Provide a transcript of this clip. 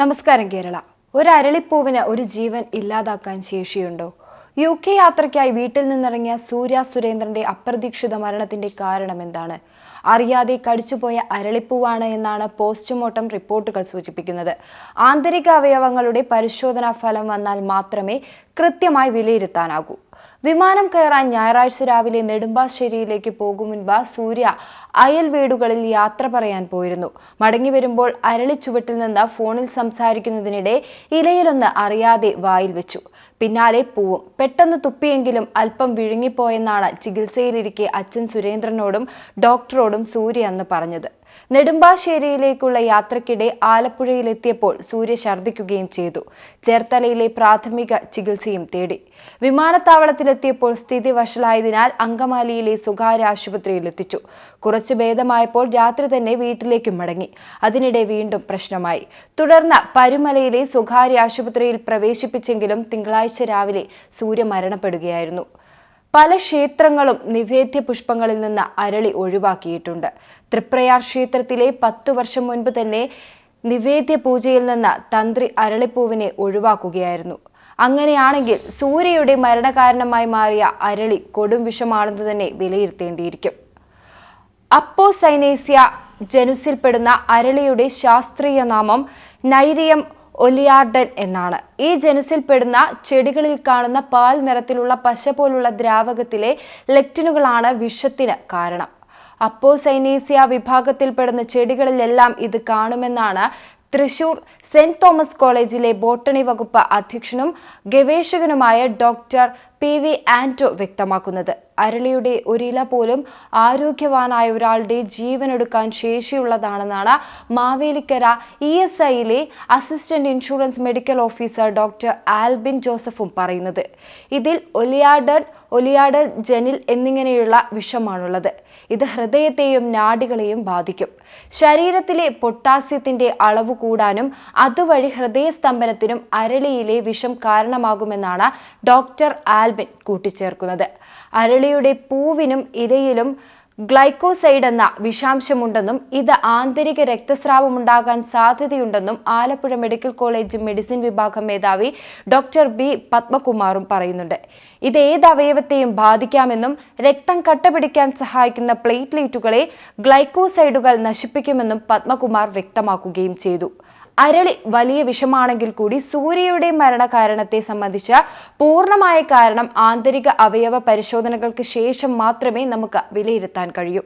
നമസ്കാരം കേരള. ഒരു അരളിപ്പൂവിന് ഒരു ജീവൻ ഇല്ലാതാക്കാൻ ശേഷിയുണ്ടോ? യു കെ യാത്രയ്ക്കായി വീട്ടിൽ നിന്നിറങ്ങിയ സൂര്യ സുരേന്ദ്രന്റെ അപ്രതീക്ഷിത മരണത്തിന്റെ കാരണം എന്താണ്? അറിയാതെ കടിച്ചുപോയ അരളിപ്പൂവാണ് എന്നാണ് പോസ്റ്റ്മോർട്ടം റിപ്പോർട്ടുകൾ സൂചിപ്പിക്കുന്നത്. ആന്തരിക അവയവങ്ങളുടെ പരിശോധനാ ഫലം വന്നാൽ മാത്രമേ കൃത്യമായി വിലയിരുത്താനാകൂ. വിമാനം കയറാൻ ഞായറാഴ്ച രാവിലെ നെടുമ്പാശ്ശേരിയിലേക്ക് പോകും മുൻപ് സൂര്യ അയൽ വീടുകളിൽ യാത്ര പറയാൻ പോയിരുന്നു. മടങ്ങി വരുമ്പോൾ അരളിച്ചുവട്ടിൽ നിന്ന് ഫോണിൽ സംസാരിക്കുന്നതിനിടെ ഇലയിലൊന്ന് അറിയാതെ വായിൽ വെച്ചു. പിന്നാലെ പൂവും. പെട്ടെന്ന് തുപ്പിയെങ്കിലും അല്പം വിഴുങ്ങിപ്പോയെന്നാണ് ചികിത്സയിലിരിക്കെ അച്ഛൻ സുരേന്ദ്രനോടും ഡോക്ടറോടും സൂര്യ അന്ന് പറഞ്ഞത്. നെടുമ്പാശ്ശേരിയിലേക്കുള്ള യാത്രക്കിടെ ആലപ്പുഴയിലെത്തിയപ്പോൾ സൂര്യ ഛർദ്ദിക്കുകയും ചെയ്തു. ചേർത്തലയിലെ പ്രാഥമിക ചികിത്സയും തേടി. വിമാനത്താവളത്തിലെത്തിയപ്പോൾ സ്ഥിതി വഷളായതിനാൽ അങ്കമാലിയിലെ സ്വകാര്യ ആശുപത്രിയിൽ എത്തിച്ചു. കുറച്ച് ഭേദമായപ്പോൾ രാത്രി തന്നെ വീട്ടിലേക്ക് മടങ്ങി. അതിനിടെ വീണ്ടും പ്രശ്നമായി. തുടർന്ന് പരുമലയിലെ സ്വകാര്യ ആശുപത്രിയിൽ പ്രവേശിപ്പിച്ചെങ്കിലും തിങ്കളാഴ്ച രാവിലെ സൂര്യ മരണപ്പെടുകയായിരുന്നു. പല ക്ഷേത്രങ്ങളും നിവേദ്യ പുഷ്പങ്ങളിൽ നിന്ന് അരളി ഒഴിവാക്കിയിട്ടുണ്ട്. തൃപ്രയാർ ക്ഷേത്രത്തിലെ പത്തു വർഷം മുൻപ് തന്നെ നിവേദ്യ പൂജയിൽ നിന്ന് തന്ത്രി അരളിപ്പൂവിനെ ഒഴിവാക്കുകയായിരുന്നു. അങ്ങനെയാണെങ്കിൽ സൂര്യയുടെ മരണകാരണമായി മാറിയ അരളി കൊടും വിഷമാണെന്ന് തന്നെ വിലയിരുത്തേണ്ടിയിരിക്കും. അപ്പോസൈനേസ്യ ജനുസിൽപ്പെടുന്ന അരളിയുടെ ശാസ്ത്രീയ നാമം നൈരിയം ഒലിയാർഡൻ എന്നാണ്. ഈ ജനുസിൽപ്പെടുന്ന ചെടികളിൽ കാണുന്ന പാൽ നിറത്തിലുള്ള പശ പോലുള്ള ദ്രാവകത്തിലെ ലെക്റ്റിനുകളാണ് വിഷത്തിന് കാരണം. അപ്പോസൈനേസിയ വിഭാഗത്തിൽപ്പെടുന്ന ചെടികളിലെല്ലാം ഇത് കാണുമെന്നാണ് തൃശൂർ സെന്റ് തോമസ് കോളേജിലെ ബോട്ടണി വകുപ്പ് അധ്യക്ഷനും ഗവേഷകനുമായ ഡോക്ടർ പി വി ആന്റോ വ്യക്തമാക്കുന്നത്. അരളിയുടെ ഒരില പോലും ആരോഗ്യവാനായ ഒരാളുടെ ജീവനെടുക്കാൻ ശേഷിയുള്ളതാണെന്നാണ് Mavelikkara E S ഐയിലെ assistant insurance medical officer doctor Albin ജോസഫും പറയുന്നത്. ഇതിൽ ഒലിയാഡർ ഒലിയാഡർ ജനിൽ എന്നിങ്ങനെയുള്ള വിഷമാണുള്ളത്. ഇത് ഹൃദയത്തെയും നാഡികളെയും ബാധിക്കും. ശരീരത്തിലെ പൊട്ടാസ്യത്തിന്റെ അളവ് കൂടാനും അതുവഴി ഹൃദയസ്തംഭനത്തിനും അരളിയിലെ വിഷം കാരണമാകുമെന്നാണ് ഡോക്ടർ ആൽബിൻ കൂട്ടിച്ചേർക്കുന്നത്. അരളിയുടെ പൂവിനും ഇലയിലും ഗ്ലൈക്കോസൈഡ് എന്ന വിഷാംശമുണ്ടെന്നും ഇത് ആന്തരിക രക്തസ്രാവമുണ്ടാകാൻ സാധ്യതയുണ്ടെന്നും ആലപ്പുഴ മെഡിക്കൽ കോളേജ് മെഡിസിൻ വിഭാഗം മേധാവി ഡോക്ടർ ബി പത്മകുമാറും പറയുന്നുണ്ട്. ഇത് ഏത് അവയവത്തെയും ബാധിക്കാമെന്നും രക്തം കട്ടപിടിക്കാൻ സഹായിക്കുന്ന പ്ലേറ്റ്ലേറ്റുകളെ ഗ്ലൈക്കോസൈഡുകൾ നശിപ്പിക്കുമെന്നും പത്മകുമാർ വ്യക്തമാക്കുകയും ചെയ്തു. അരളി വലിയ വിഷമാണെങ്കിൽ കൂടി സൂര്യയുടെ മരണകാരണത്തെ സംബന്ധിച്ച പൂർണമായ കാരണം ആന്തരിക അവയവ പരിശോധനകൾക്ക് ശേഷം മാത്രമേ നമുക്ക് വിലയിരുത്താൻ കഴിയൂ.